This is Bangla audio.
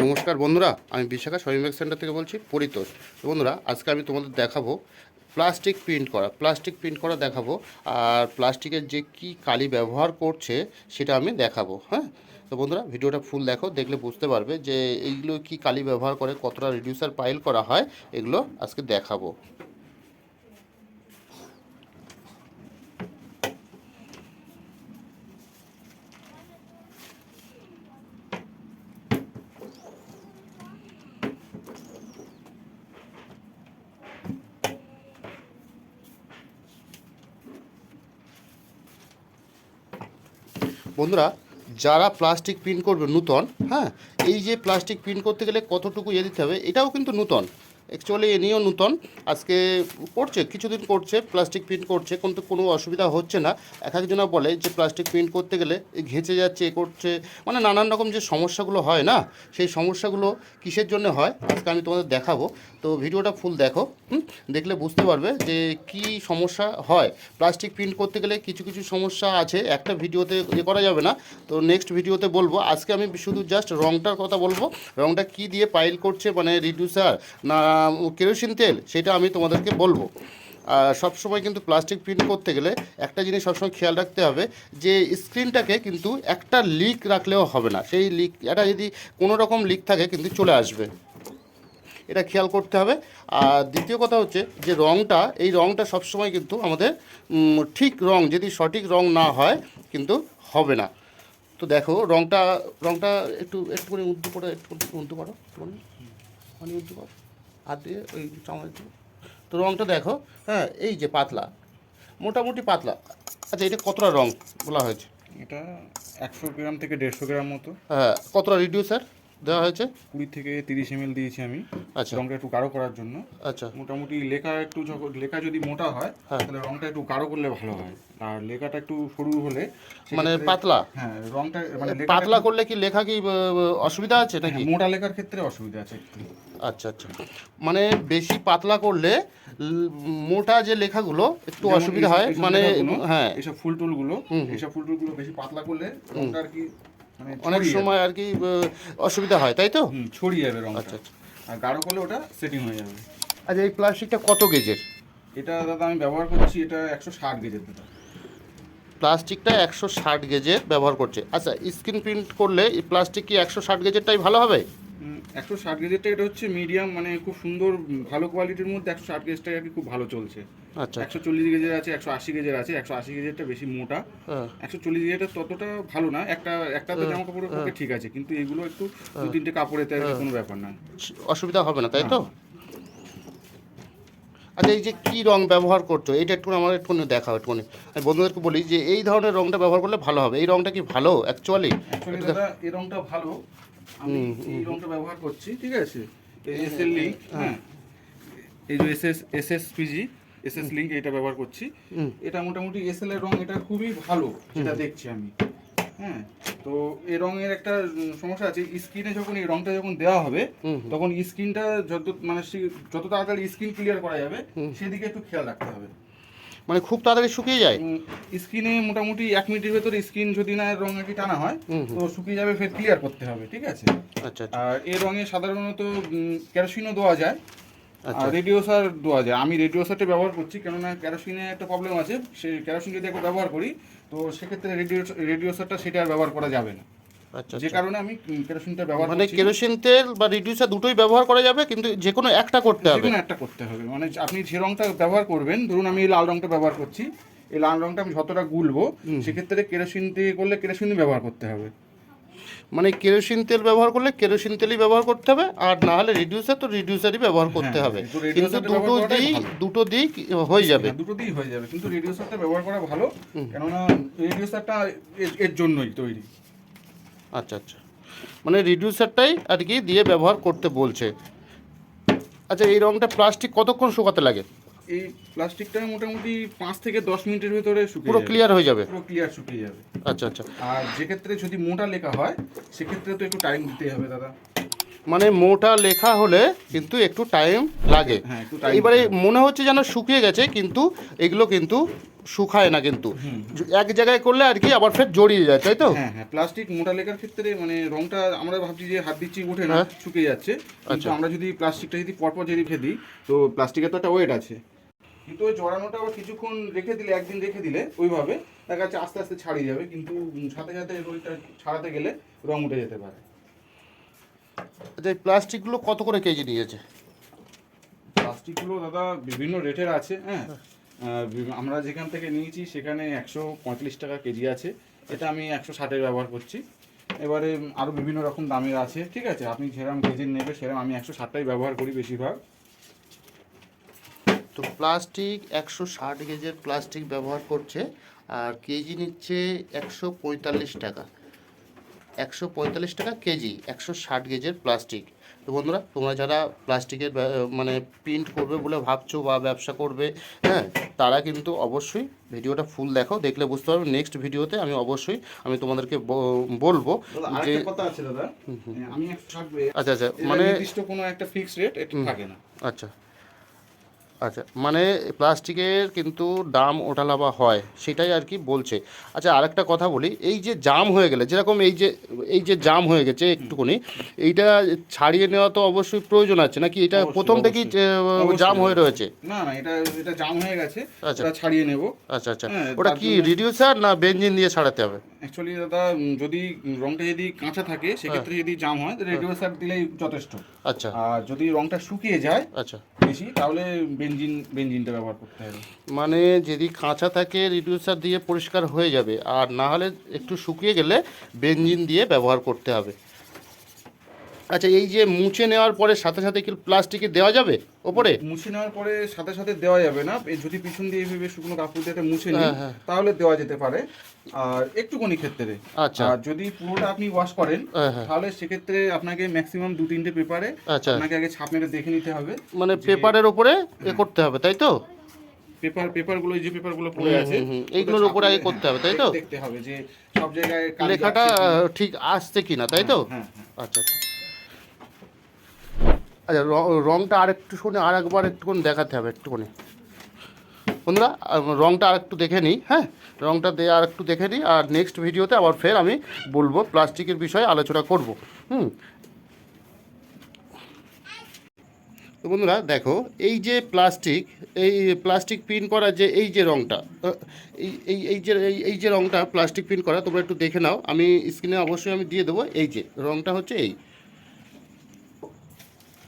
নমস্কার বন্ধুরা, আমি বিশাখা শপিং সেন্টার থেকে বলছি, পরিতোষ। বন্ধুরা, আজকে আমি তোমাদের দেখাবো প্লাস্টিক প্রিন্ট করা, প্লাস্টিক প্রিন্ট করা দেখাবো, আর প্লাস্টিকের যে কি কালি ব্যবহার করছে সেটা আমি দেখাবো হ্যাঁ? তো বন্ধুরা, ভিডিওটা ফুল দেখো, দেখলে বুঝতে পারবে যে এইগুলো কি কালি ব্যবহার করে, কতটা রিডিউসার পাইল করা হয়, এগুলো আজকে দেখাবো। বন্ধুরা, যারা প্লাস্টিক প্রিন্ট করবে নূতন হ্যাঁ এই যে প্লাস্টিক প্রিন্ট করতে গেলে কতটুকু ইয়ে দিতে হবে, এটাও কিন্তু নূতন। অ্যাকচুয়ালি এ নিয়েও নূতন। আজকে করছে, কিছুদিন করছে প্লাস্টিক প্রিন্ট করছে কিন্তু কোনো অসুবিধা হচ্ছে না। এক একজনা বলে যে প্লাস্টিক প্রিন্ট করতে গেলে ঘেঁচে যাচ্ছে, এ করছে। মানে নানান রকম যে সমস্যাগুলো হয় না, সেই সমস্যাগুলো কিসের জন্য হয়, আজকে আমি তোমাদের দেখাবো। তো ভিডিওটা ফুল দেখো দেখলে বুঝতে পারবে যে কি সমস্যা হয়। প্লাস্টিক প্রিন্ট করতে গেলে কিছু কিছু সমস্যা আছে, একটা ভিডিওতে ইয়ে করা যাবে না। তো নেক্সট ভিডিওতে বলব, আজকে আমি শুধু জাস্ট রংটার কথা বলব। রংটা কি দিয়ে পাইল করছে মানে রিডিউসার না কেরোসিন তেল, সেটা আমি তোমাদেরকে বলব। আর সবসময় কিন্তু প্লাস্টিক প্রিন্ট করতে গেলে একটা জিনিস সবসময় খেয়াল রাখতে হবে যে, স্ক্রিনটাকে কিন্তু একটা লিক রাখলেও হবে না। সেই লিক এটা যদি কোনো রকম লিক থাকে কিন্তু চলে আসবে। এটা খেয়াল করতে হবে। আর দ্বিতীয় কথা হচ্ছে যে রঙটা এই রঙটা সবসময় কিন্তু আমাদের ঠিক রং, যদি সঠিক রং না হয় কিন্তু হবে না। তো দেখো, রংটা রংটা একটু, একটুখানি করে, একটু উদ্দু করো। মানে উদ্দু হাত দিয়ে ওই চামচ দিয়ে। তো রঙটা দেখো হ্যাঁ এই যে পাতলা মোটামুটি পাতলা। আচ্ছা এটা কতটা রং বলা হয়েছে? এটা একশো গ্রাম থেকে দেড়শো গ্রাম মতো। হ্যাঁ কতটা রিডিউসার দেওয়া হয়েছে? কুড়ি থেকে তিরিশ এম দিয়েছি আমি। আচ্ছা। রংটা একটু গাঢ় করার জন্য। আচ্ছা। মোটামুটি লেখা একটু যখন লেখা যদি মোটা হয় হ্যাঁ। তাহলে রংটা একটু গাঢ় করলে ভালো হয়। আর লেখাটা একটু সরু হলে মানে পাতলা? হ্যাঁ রংটা মানে পাতলা করলে কি লেখা কি অসুবিধা আছে নাকি? হ্যাঁ, মোটা লেখার ক্ষেত্রে অসুবিধা আছে আচ্ছা আচ্ছা। মানে বেশি পাতলা করলে মোটা যে লেখাগুলো একটু অসুবিধা হয়। মানে হ্যাঁ। এইসব ফুল টুলগুলো এইসব ফুল টুলগুলো বেশি পাতলা করলে রংটা আর কি অনেক সময় আর কি অসুবিধা হয় তাই তো? ছড়িয়ে যাবে রং আচ্ছা, আচ্ছা। আর গাঢ় করলে ওটা সেটিং হয়ে যাবে। আচ্ছা এই প্লাস্টিকটা কত গেজের এটা দাদা আমি ব্যবহার করছি এটা একশো ষাট গেজের দাদা। প্লাস্টিকটা একশো ষাট গেজের ব্যবহার করছে। আচ্ছা স্ক্রিন প্রিন্ট করলে এই প্লাস্টিক কি একশো ষাট গেজেরটাই ভালো হবে? একশো ষাট গেজেরটা এটা হচ্ছে মিডিয়াম মানে খুব সুন্দর ভালো কোয়ালিটির মধ্যে একশো ষাট গেজটাই আর কি খুব ভালো চলছে। আচ্ছা। একশো চল্লিশ গেজের আছে একশো আশি গেজের আছে একশো আশি গেজেরটা বেশি মোটা। হ্যাঁ। একশো চল্লিশ গেজেরটা ততটা ভালো না একটা একটা তো জামা কাপড়ের পক্ষে ঠিক আছে কিন্তু এগুলো একটু দু তিনটে কাপড়েতে আর কি কোনো ব্যাপার না। অসুবিধা হবে না তাই তো? আচ্ছা এই যে কি রং ব্যবহার করছ এইটা একটু আমার একটু দেখাও একটুখানি। আমি বন্ধুদেরকে বলি যে এই ধরনের রংটা ব্যবহার করলে ভালো হবে। এই রংটা কি ভালো অ্যাকচুয়ালি এই রংটা ভালো আমি এই রংটা ব্যবহার করছি ঠিক আছে? এস এল লিঙ্ক হ্যাঁ এই যে S S S S PG S S link এটা ব্যবহার করছি। এটা মোটামুটি এস এল এর রং এটা খুবই ভালো যেটা দেখছি আমি। হ্যাঁ তো এই রঙের একটা সমস্যা আছে স্ক্রিনে যখন এই রংটা যখন দেওয়া হবে তখন স্ক্রিনটা যত মানে যত তাড়াতাড়ি স্ক্রিন ক্লিয়ার করা যাবে সেদিকে একটু খেয়াল রাখতে হবে। মানে খুব তাড়াতাড়ি শুকিয়ে যায়? স্ক্রিনে মোটামুটি এক মিনিটের ভেতরে স্ক্রিন যদি না রং আর কি টানা হয় তো শুকিয়ে যাবে ফের ক্লিয়ার করতে হবে ঠিক আছে? আচ্ছা আচ্ছা। আর এই রঙে সাধারণত ক্যারোসিনও দেওয়া যায় আচ্ছা। আর রেডিওসার দেওয়া যায়। আমি রেডিওসারটা ব্যবহার করছি কেননা ক্যারোসিনে একটা প্রবলেম আছে সেই ক্যারোসিন যদি একবার ব্যবহার করি তো সেক্ষেত্রে রেডিও রেডিওসারটা সেটা আর ব্যবহার করা যাবে না। যে কারণে আমি ক্যারোসিনটা ব্যবহার মানে কেরোসিন তেল বা রিডিউসার দুটোই ব্যবহার করা যাবে কিন্তু যে কোনো একটা করতে হবে। যেকোনো একটা করতে হবে। মানে আপনি যে রংটা ব্যবহার করবেন ধরুন আমি এই লাল রংটা ব্যবহার করছি এই লাল রংটা আমি যতটা গুলবো সেক্ষেত্রে কেরোসিন দিয়ে করলে কেরোসিনই ব্যবহার করতে হবে। মানে কেরোসিন তেল ব্যবহার করলে কেরোসিন তেলই ব্যবহার করতে হবে আর না হলে রিডিউসার তো রিডিউসারই ব্যবহার করতে হ্যাঁ, হবে। কিন্তু দুটো করাটাই দুটো দিক হয়ে যাবে। হ্যাঁ, দুটো দিয়েই হয়ে যাবে কিন্তু রেডিওসারটা ব্যবহার করা ভালো কেননা রেডিওসারটা এর- এর জন্যই তৈরি। আচ্ছা আচ্ছা। মানে রিডিউসারটাই আর কি দিয়ে ব্যবহার করতে বলছে। আচ্ছা এই রংটা প্লাস্টিক কতক্ষণ শুকাতে লাগে? এই প্লাস্টিকটা মোটামুটি পাঁচ থেকে দশ মিনিটের ভিতরে পুরো ক্লিয়ার হয়ে যাবে? পুরো ক্লিয়ার শুকিয়ে যাবে। আচ্ছা আচ্ছা। আর যেক্ষেত্রে যদি মোটা লেখা হয় সেক্ষেত্রে তো একটু টাইম দিতেই হবে দাদা। মানে মোটা লেখা হলে কিন্তু একটু টাইম লাগে। হ্যাঁ, এবারে মনে হচ্ছে যেন শুকিয়ে গেছে কিন্তু এগুলো কিন্তু শুকায় না কিন্তু। এক জায়গায় করলে আর কি আবার ফের জড়িয়ে যায় তাই তো? হ্যাঁ হ্যাঁ প্লাস্টিক মোটা লেখার ক্ষেত্রে মানে রংটা আমরা ভাবছি যে হাত দিচ্ছি উঠে না হ্যাঁ। শুকিয়ে যাচ্ছে। কিন্তু আচ্ছা। আমরা যদি প্লাস্টিকটা যদি পরপর যদি রেখে দিই তো প্লাস্টিকের তো একটা ওয়েট আছে। কিন্তু ওই জড়ানোটা আবার কিছুক্ষণ রেখে দিলে একদিন রেখে দিলে ওইভাবে দেখা যাচ্ছে আস্তে আস্তে ছাড়িয়ে যাবে কিন্তু সাথে সাথে ওইটা ছাড়াতে গেলে রং উঠে যেতে পারে। আচ্ছা এই প্লাস্টিকগুলো কত করে কেজি নিয়েছে? প্লাস্টিকগুলো দাদা বিভিন্ন রেটের আছে হ্যাঁ। আমরা যেখান থেকে নিয়েছি সেখানে একশো পঁয়তাল্লিশ টাকা কেজি আছে। এটা আমি একশো ষাটের ব্যবহার করছি। এবারে আরও বিভিন্ন রকম দামের আছে ঠিক আছে? আপনি যেরকম কেজির নেবে সেরকম আমি একশো ষাটটাই ব্যবহার করি বেশিরভাগ। তো প্লাস্টিক একশো ষাট গেজের প্লাস্টিক ব্যবহার করছে আর কেজি নিচ্ছে একশো পঁয়তাল্লিশ টাকা। একশো পঁয়তাল্লিশ টাকা কেজি একশো ষাট গেজের প্লাস্টিক। তো বন্ধুরা তোমরা যারা প্লাস্টিকের মানে প্রিন্ট করবে বলে ভাবছ বা ব্যবসা করবে হ্যাঁ তারা কিন্তু অবশ্যই ভিডিওটা ফুল দেখো দেখলে বুঝতে পারবে। নেক্সট ভিডিওতে আমি অবশ্যই আমি তোমাদেরকে বলব যে আচ্ছা আচ্ছা মানে নির্দিষ্ট কোনো একটা ফিক্স রেট এটা থাকে না। আচ্ছা। আচ্ছা মানে প্লাস্টিকের কিন্তু দাম ওঠালাবা হয় সেটাই আর কি বলছে। আচ্ছা আরেকটা কথা বলি এই যে জাম হয়ে গেলে যেরকম এই যে এই যে জাম হয়ে গেছে একটুখানি এইটা ছাড়িয়ে নেওয়া তো অবশ্যই প্রয়োজন আছে নাকি এটা প্রথম থেকেই। জাম হয়ে রয়েছে? না না এটা এটা জাম হয়ে গেছে আচ্ছা। ছাড়িয়ে নেব। আচ্ছা আচ্ছা। হ্যাঁ, ওটা কি রিডিউসার না বেঞ্জিন দিয়ে ছাড়াতে হবে? অ্যাকচুয়ালি দাদা যদি রংটা যদি কাঁচা থাকে সেক্ষেত্রে যদি জাম হয় রেডিওসার দিলেই যথেষ্ট। আচ্ছা। আর যদি রংটা শুকিয়ে যায় আচ্ছা। বেশি তাহলে বেঞ্জিন বেঞ্জিনটা ব্যবহার করতে হবে। মানে যদি কাঁচা থাকে রিডিউসার দিয়ে পরিষ্কার হয়ে যাবে। আর না হলে একটু শুকিয়ে গেলে বেঞ্জিন দিয়ে ব্যবহার করতে হবে। আচ্ছা এই যে মুছে নেওয়ার পরে সাথে সাথে কি প্লাস্টিকে দেওয়া যাবে ওপরে? মুছে নেওয়ার পরে সাথে সাথে দেওয়া যাবে না। যদি পিছন দিয়ে এইভাবে শুকনো কাপড় দিয়ে মুছে নিই হ্যাঁ, হ্যাঁ। তাহলে দেওয়া যেতে পারে। আর একটুখানি ক্ষেত্রে। আচ্ছা। আর যদি পুরোটা আপনি ওয়াশ করেন হ্যাঁ। তাহলে সেক্ষেত্রে আপনাকে ম্যাক্সিমাম দু তিনটে পেপারে। আপনাকে আগে ছাপ মেরে দেখে নিতে হবে। মানে পেপারের ওপরে এ করতে হবে তাই তো? পেপার পেপারগুলো এই যে পেপারগুলো পড়ে আছে এইগুলোর উপরে আগে করতে হবে, তাই তো? দেখতে হবে যে সব জায়গায় লেখাটা ঠিক আসছে কিনা তাই তো? আচ্ছা আচ্ছা। আচ্ছা র- রংটা আর একটু শুনে আর একবার একটুখানি দেখাতে হবে, একটুখানি। বন্ধুরা রংটা আর একটু দেখে নিই হ্যাঁ? রংটা দিয়ে আর একটু দেখে নিই, আর নেক্সট ভিডিওতে আবার ফের আমি বলব প্লাস্টিকের বিষয়ে আলোচনা করব, হুম? তো বন্ধুরা, দেখো, এই যে প্লাস্টিক, এই প্লাস্টিক প্রিন্ট করা যে, এই যে রংটা এই এই যে, এই এই যে রংটা প্লাস্টিক প্রিন্ট করা, তোমরা একটু দেখে নাও। আমি স্ক্রিনে অবশ্যই আমি দিয়ে দেবো, এই যে, রংটা হচ্ছে এই।